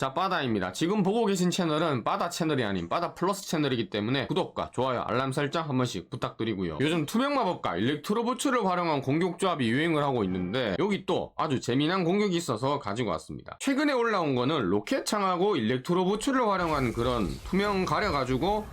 자, 바다입니다. 지금 보고 계신 채널은 바다 채널이 아닌 바다 플러스 채널이기 때문에 구독과 좋아요, 알람 설정 한 번씩 부탁드리고요. 요즘 투명 마법과 일렉트로 부츠를 활용한 공격 조합이 유행을 하고 있는데 여기 또 아주 재미난 공격이 있어서 가지고 왔습니다. 최근에 올라온 거는 로켓창하고 일렉트로 부츠를 활용한 그런 투명 가려가지고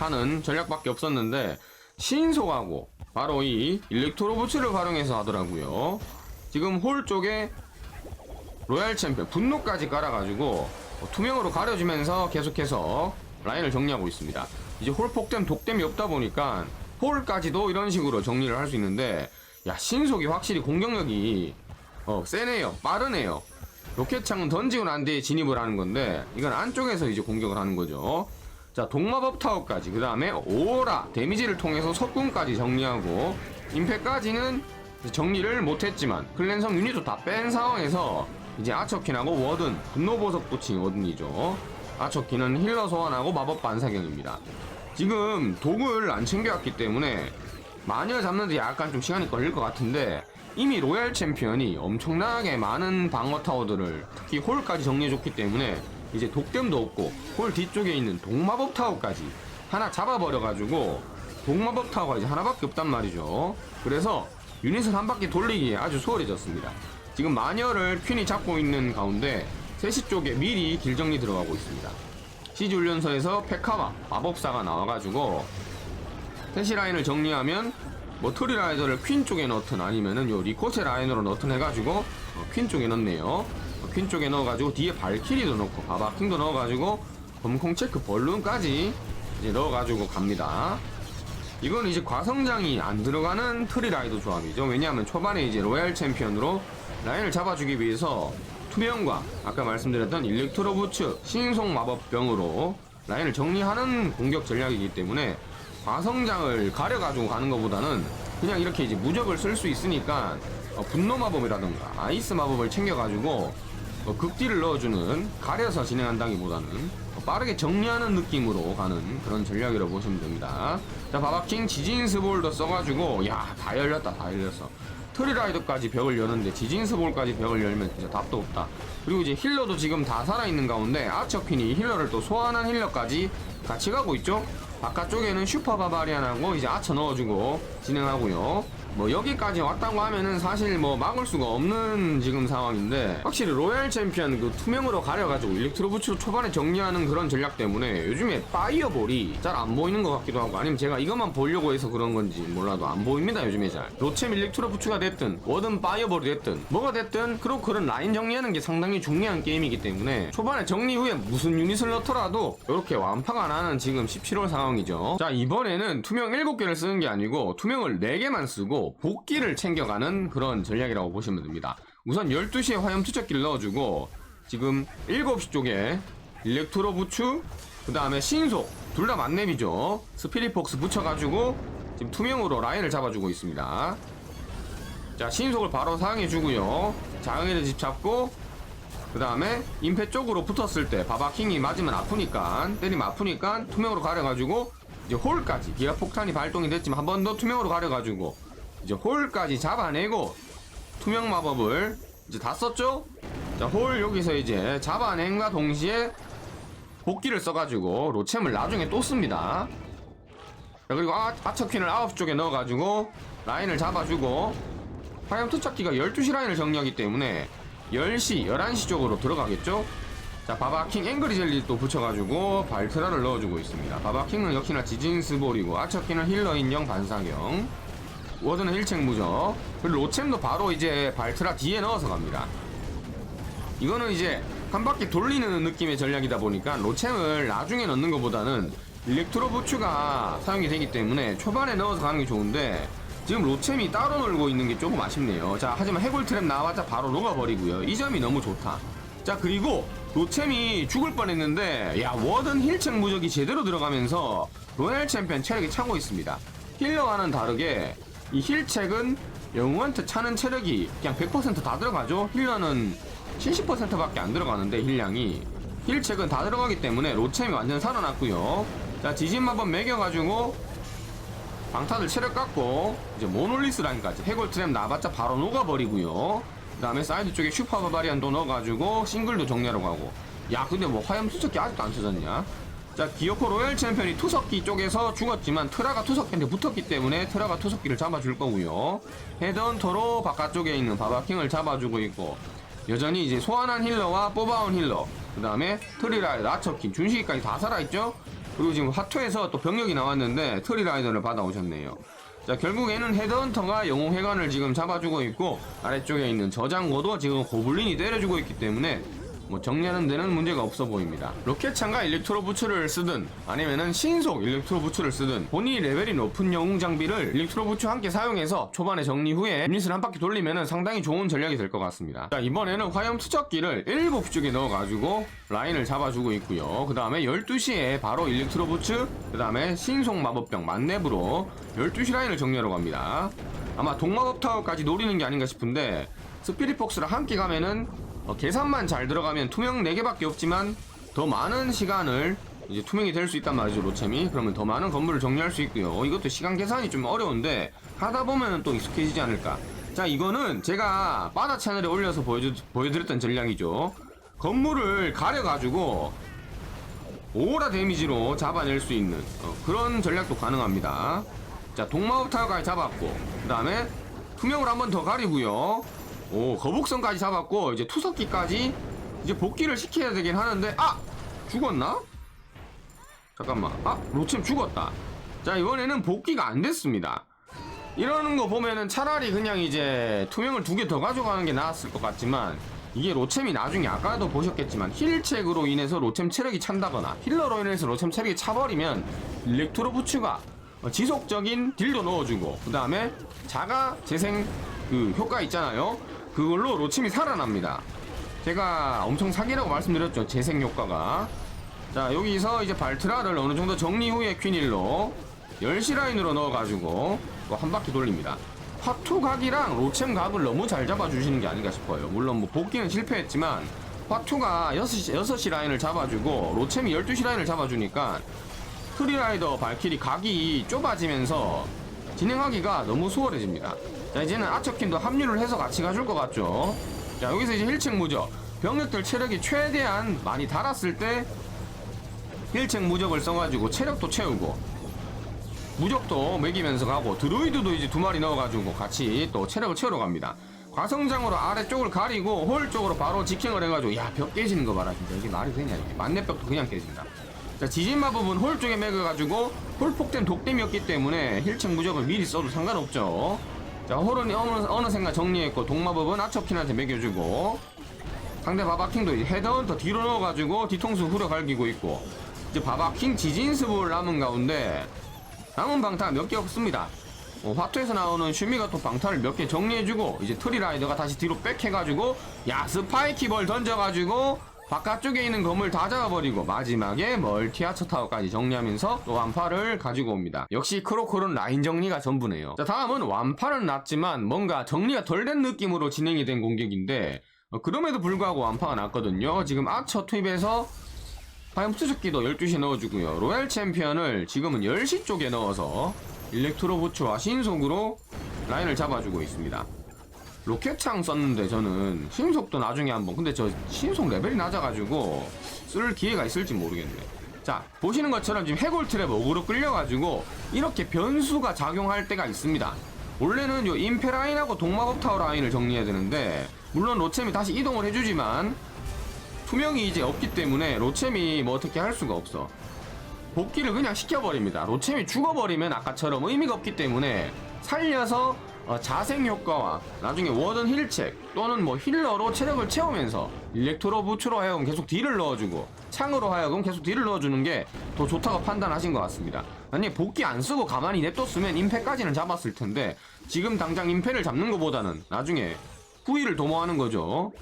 하는 전략밖에 없었는데 신속하고 바로 이 일렉트로 부츠를 활용해서 하더라고요. 지금 홀 쪽에 로얄 챔피언 분노까지 깔아가지고 어, 투명으로 가려주면서 계속해서 라인을 정리하고 있습니다. 이제 홀 폭댐 독댐이 없다 보니까 홀까지도 이런 식으로 정리를 할 수 있는데 야 신속이 확실히 공격력이 어 세네요. 빠르네요. 로켓창은 던지고 난 뒤에 진입을 하는 건데 이건 안쪽에서 이제 공격을 하는 거죠. 자 동마법 타워까지 그 다음에 오라 데미지를 통해서 석궁까지 정리하고 임팩까지는 정리를 못했지만 클랜성 유닛도 다 뺀 상황에서 이제 아처킨하고 워든 분노보석 붙인 워든이죠. 아처킨은 힐러 소환하고 마법 반사경입니다. 지금 독을 안 챙겨왔기 때문에 마녀 잡는데 약간 좀 시간이 걸릴 것 같은데 이미 로얄 챔피언이 엄청나게 많은 방어 타워들을 특히 홀까지 정리해줬기 때문에 이제 독댐도 없고 홀 뒤쪽에 있는 동마법 타워까지 하나 잡아버려가지고 동마법 타워가 이제 하나밖에 없단 말이죠. 그래서 유닛을 한 바퀴 돌리기에 아주 수월해졌습니다 지금 마녀를 퀸이 잡고 있는 가운데 3시 쪽에 미리 길정리 들어가고 있습니다 시즈 훈련소에서 페카와 마법사가 나와가지고 태시 라인을 정리하면 뭐 트리 라이더를 퀸 쪽에 넣든 아니면은 요 리코체 라인으로 넣든 해가지고 어, 퀸 쪽에 넣네요. 어, 퀸 쪽에 넣어가지고 뒤에 발키리도 넣고 바바킹도 넣어가지고 검콩 체크 벌룬까지 이제 넣어가지고 갑니다. 이건 이제 과성장이 안 들어가는 트리 라이더 조합이죠. 왜냐하면 초반에 이제 로얄 챔피언으로 라인을 잡아주기 위해서 투명과 아까 말씀드렸던 일렉트로 부츠 신속 마법병으로 라인을 정리하는 공격 전략이기 때문에 과성장을 가려가지고 가는 것보다는 그냥 이렇게 이제 무적을 쓸 수 있으니까 어, 분노 마법이라든가 아이스 마법을 챙겨가지고 어, 극딜을 넣어주는 가려서 진행한다기보다는 어, 빠르게 정리하는 느낌으로 가는 그런 전략이라고 보시면 됩니다. 자 바바킹 지진스볼도 써가지고 야 다 열렸다 다 열렸어. 트리라이더까지 벽을 여는데 지진스볼까지 벽을 열면 진짜 답도 없다. 그리고 이제 힐러도 지금 다 살아있는 가운데 아처퀸이 힐러를 또 소환한 힐러까지 같이 가고 있죠? 바깥쪽에는 슈퍼 바바리안하고 이제 아처 넣어주고 진행하고요. 뭐 여기까지 왔다고 하면은 사실 뭐 막을 수가 없는 지금 상황인데 확실히 로얄 챔피언 그 투명으로 가려가지고 일렉트로 부츠로 초반에 정리하는 그런 전략 때문에 요즘에 파이어볼이 잘 안 보이는 것 같기도 하고 아니면 제가 이것만 보려고 해서 그런 건지 몰라도 안 보입니다 요즘에 잘. 로챔 일렉트로 부츠가 됐든 워든 파이어볼이 됐든 뭐가 됐든 그런 그런 라인 정리하는 게 상당히 중요한 게임이기 때문에 초반에 정리 후에 무슨 유닛을 넣더라도 이렇게 완파가 나는 지금 17월 상황이죠. 자 이번에는 투명 7개를 쓰는 게 아니고 투명을 4개만 쓰고 복귀를 챙겨가는 그런 전략이라고 보시면 됩니다. 우선 12시에 화염 투척기를 넣어주고 지금 7시 쪽에 일렉트로 부추 그 다음에 신속 둘 다 만렙이죠. 스피릿폭스 붙여가지고 지금 투명으로 라인을 잡아주고 있습니다. 자 신속을 바로 사용해주고요. 자영이를 집 잡고 그 다음에 임페 쪽으로 붙었을 때 바바킹이 맞으면 아프니까 때리면 아프니까 투명으로 가려가지고 이제 홀까지 기아 폭탄이 발동이 됐지만 한 번 더 투명으로 가려가지고 이제 홀까지 잡아내고 투명 마법을 이제 다 썼죠? 자, 홀 여기서 이제 잡아낸과 동시에 복귀를 써가지고 로챔을 나중에 또 씁니다. 자, 그리고 아, 아처퀸을 아홉 쪽에 넣어가지고 라인을 잡아주고 화염 투척기가 12시 라인을 정리하기 때문에 10시, 11시 쪽으로 들어가겠죠? 자, 바바킹 앵그리 젤리 또 붙여가지고 발트라를 넣어주고 있습니다. 바바킹은 역시나 지진스볼이고 아처킹은 힐러 인형 반사경 워드는 1층 무적. 그리고 로챔도 바로 이제 발트라 뒤에 넣어서 갑니다. 이거는 이제 한 바퀴 돌리는 느낌의 전략이다 보니까 로챔을 나중에 넣는 것보다는 일렉트로 부츠가 사용이 되기 때문에 초반에 넣어서 가는 게 좋은데 지금 로챔이 따로 놀고 있는 게 조금 아쉽네요. 자 하지만 해골 트랩 나와자 바로 녹아버리고요. 이 점이 너무 좋다. 자 그리고 로챔이 죽을 뻔했는데 야 워든 힐층 무적이 제대로 들어가면서 로얄 챔피언 체력이 차고 있습니다. 힐러와는 다르게 이 힐책은 영웅한테 차는 체력이 그냥 100%다 들어가죠. 힐러는 70%밖에 안 들어가는데 힐량이 힐책은 다 들어가기 때문에 로챔이 완전 살아났고요. 자 지진 마법 매겨가지고 방타들 체력 깎고 이제 모놀리스 라인까지 해골 트램 나봤자 바로 녹아버리고요. 그 다음에 사이드 쪽에 슈퍼 바바리안도 넣어가지고 싱글도 정리하러 가고 야 근데 뭐 화염 투석기 아직도 안 쳐졌냐 자 기어코 로얄 챔피언이 투석기 쪽에서 죽었지만 트라가 투석기한테 붙었기 때문에 트라가 투석기를 잡아줄 거고요. 헤드헌터로 바깥쪽에 있는 바바킹을 잡아주고 있고 여전히 이제 소환한 힐러와 뽑아온 힐러 그 다음에 트리라이더 나처킹 준식이까지 다 살아있죠? 그리고 지금 화투에서 또 병력이 나왔는데 트리라이더를 받아오셨네요. 자 결국에는 헤드헌터가 영웅 회관을 지금 잡아주고 있고 아래쪽에 있는 저장고도 지금 고블린이 때려주고 있기 때문에 뭐 정리하는 데는 문제가 없어 보입니다. 로켓창과 일렉트로 부츠를 쓰든 아니면은 신속 일렉트로 부츠를 쓰든 본인이 레벨이 높은 영웅 장비를 일렉트로 부츠 함께 사용해서 초반에 정리 후에 유닛을 한 바퀴 돌리면은 상당히 좋은 전략이 될 것 같습니다. 자 이번에는 화염 투척기를 7시 쪽에 넣어가지고 라인을 잡아주고 있고요. 그 다음에 12시에 바로 일렉트로 부츠 그 다음에 신속 마법병 만렙으로 12시 라인을 정리하러 갑니다. 아마 동마법 타워까지 노리는 게 아닌가 싶은데 스피릿 폭스랑 함께 가면은 어, 계산만 잘 들어가면 투명 4개밖에 없지만 더 많은 시간을 이제 투명이 될 수 있단 말이죠 로챔이 그러면 더 많은 건물을 정리할 수 있고요 이것도 시간 계산이 좀 어려운데 하다 보면 또 익숙해지지 않을까 자 이거는 제가 바다 채널에 올려서 보여주, 보여드렸던 전략이죠 건물을 가려가지고 오라 데미지로 잡아낼 수 있는 어, 그런 전략도 가능합니다. 자 동마법 타워까지 잡았고 그 다음에 투명을 한 번 더 가리고요. 오 거북선까지 잡았고 이제 투석기까지 이제 복귀를 시켜야 되긴 하는데 아 죽었나? 잠깐만 아 로챔 죽었다. 자 이번에는 복귀가 안 됐습니다. 이러는 거 보면은 차라리 그냥 이제 투명을 두 개 더 가져가는 게 나았을 것 같지만 이게 로챔이 나중에 아까도 보셨겠지만 힐책으로 인해서 로챔 체력이 찬다거나 힐러로 인해서 로챔 체력이 차버리면 일렉트로 부츠가 어, 지속적인 딜도 넣어주고 그 다음에 자가 재생 그 효과 있잖아요 그걸로 로챔이 살아납니다 제가 엄청 사기라고 말씀드렸죠 재생 효과가 자 여기서 이제 발트라를 어느 정도 정리 후에 퀸일로 10시 라인으로 넣어가지고 또 한 바퀴 돌립니다. 화투 각이랑 로챔 각을 너무 잘 잡아주시는 게 아닌가 싶어요. 물론 뭐 복귀는 실패했지만 화투가 6시, 6시 라인을 잡아주고 로챔이 12시 라인을 잡아주니까 프리라이더 발키리 각이 좁아지면서 진행하기가 너무 수월해집니다. 자 이제는 아처킨도 합류를 해서 같이 가줄 것 같죠. 자 여기서 이제 1층 무적 병력들 체력이 최대한 많이 달았을 때 1층 무적을 써가지고 체력도 채우고 무적도 매기면서 가고 드루이드도 이제 두 마리 넣어가지고 같이 또 체력을 채우러 갑니다. 과성장으로 아래쪽을 가리고 홀 쪽으로 바로 직행을 해가지고 야 벽 깨지는 거 봐라 진짜 이게 말이 되냐 이게 만렙벽도 그냥 깨진다. 자 지진 마법은 홀 쪽에 매겨가지고 홀 폭된 독댐이었기 때문에 힐층 무적을 미리 써도 상관없죠. 자 홀은 어느, 어느샌가 정리했고 동마법은 아처킨한테 매겨주고 상대 바바킹도 헤드헌터 뒤로 넣어가지고 뒤통수 후려 갈기고 있고 이제 바바킹 지진습을 남은 가운데 남은 방탄 몇개 없습니다. 어, 화투에서 나오는 슈미가 또 방탄을 몇개 정리해주고 이제 트리라이더가 다시 뒤로 백해가지고 야 스파이키볼 던져가지고 바깥쪽에 있는 건물 다 잡아버리고 마지막에 멀티아처 타워까지 정리하면서 또 완파를 가지고 옵니다. 역시 크로콜은 라인 정리가 전부네요. 자 다음은 완파는 났지만 뭔가 정리가 덜 된 느낌으로 진행이 된 공격인데 어, 그럼에도 불구하고 완파가 났거든요. 지금 아처 투입해서 화염 투적기도 12시에 넣어주고요. 로얄 챔피언을 지금은 10시 쪽에 넣어서 일렉트로 부츠와 신속으로 라인을 잡아주고 있습니다. 로켓창 썼는데 저는 신속도 나중에 한번 근데 저 신속 레벨이 낮아가지고 쓸 기회가 있을지 모르겠네. 자 보시는 것처럼 지금 해골 트랩 어그로 끌려가지고 이렇게 변수가 작용할 때가 있습니다. 원래는 요 임페 라인하고 동마법 타워 라인을 정리해야 되는데 물론 로챔이 다시 이동을 해주지만 투명이 이제 없기 때문에 로챔이 뭐 어떻게 할 수가 없어. 복귀를 그냥 시켜버립니다. 로챔이 죽어버리면 아까처럼 의미가 없기 때문에 살려서 어, 자생 효과와 나중에 워든 힐책 또는 뭐 힐러로 체력을 채우면서 일렉트로 부츠로 하여금 계속 딜을 넣어주고 창으로 하여금 계속 딜을 넣어주는 게 더 좋다고 판단하신 것 같습니다. 만약에 복귀 안 쓰고 가만히 냅뒀으면 임패까지는 잡았을 텐데 지금 당장 임패를 잡는 것보다는 나중에 후위를 도모하는 거죠.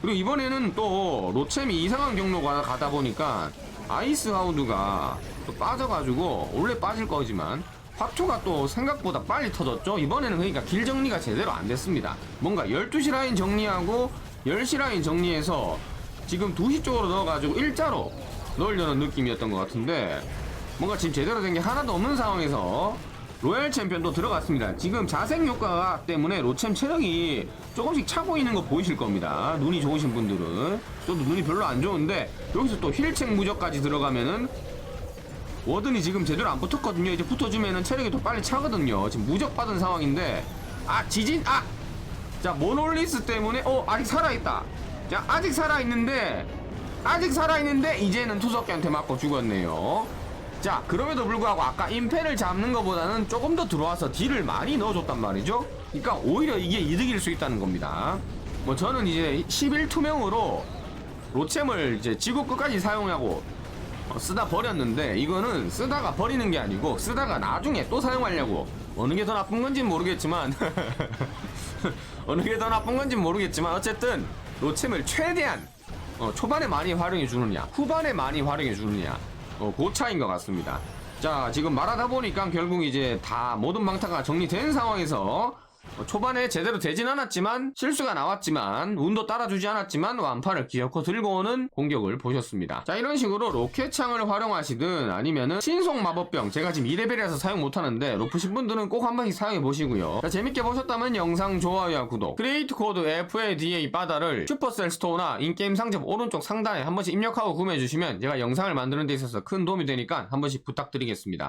그리고 이번에는 또 로챔이 이상한 경로 가 가다 보니까 아이스 하우드가 또 빠져가지고 원래 빠질 거지만 화투가 또 생각보다 빨리 터졌죠 이번에는 그러니까 길 정리가 제대로 안 됐습니다 뭔가 12시 라인 정리하고 10시 라인 정리해서 지금 2시 쪽으로 넣어가지고 일자로 넣으려는 느낌이었던 것 같은데 뭔가 지금 제대로 된 게 하나도 없는 상황에서 로얄 챔피언도 들어갔습니다. 지금 자생 효과 때문에 로챔 체력이 조금씩 차고 있는 거 보이실 겁니다. 눈이 좋으신 분들은 저도 눈이 별로 안 좋은데 여기서 또 힐책 무적까지 들어가면은 워든이 지금 제대로 안 붙었거든요. 이제 붙어주면은 체력이 더 빨리 차거든요. 지금 무적 받은 상황인데 아 지진 아 자 모놀리스 때문에 어 아직 살아있다. 자 아직 살아있는데 아직 살아있는데 이제는 투석기한테 맞고 죽었네요. 자 그럼에도 불구하고 아까 임페를 잡는 것보다는 조금 더 들어와서 딜을 많이 넣어줬단 말이죠. 그러니까 오히려 이게 이득일 수 있다는 겁니다. 뭐 저는 이제 11투명으로 로챔을 이제 지구 끝까지 사용하고 어, 쓰다 버렸는데 이거는 쓰다가 버리는 게 아니고 쓰다가 나중에 또 사용하려고. 어느 게 더 나쁜 건지 모르겠지만 어느 게 더 나쁜 건지 모르겠지만 어쨌든 로챔을 최대한 어, 초반에 많이 활용해 주느냐 후반에 많이 활용해 주느냐 어, 그 차인 것 같습니다. 자 지금 말하다 보니까 결국 이제 다 모든 방타가 정리된 상황에서 어, 초반에 제대로 되진 않았지만 실수가 나왔지만 운도 따라주지 않았지만 완파를 기어코 들고 오는 공격을 보셨습니다. 자 이런 식으로 로켓창을 활용하시든 아니면은 신속 마법병 제가 지금 2레벨이라서 사용 못하는데 높으신 분들은 꼭 한 번씩 사용해 보시고요. 자 재밌게 보셨다면 영상 좋아요와 구독 크리에이트 코드 FADA 바다를 슈퍼셀 스토어나 인게임 상점 오른쪽 상단에 한 번씩 입력하고 구매해 주시면 제가 영상을 만드는 데 있어서 큰 도움이 되니까 한 번씩 부탁드리겠습니다.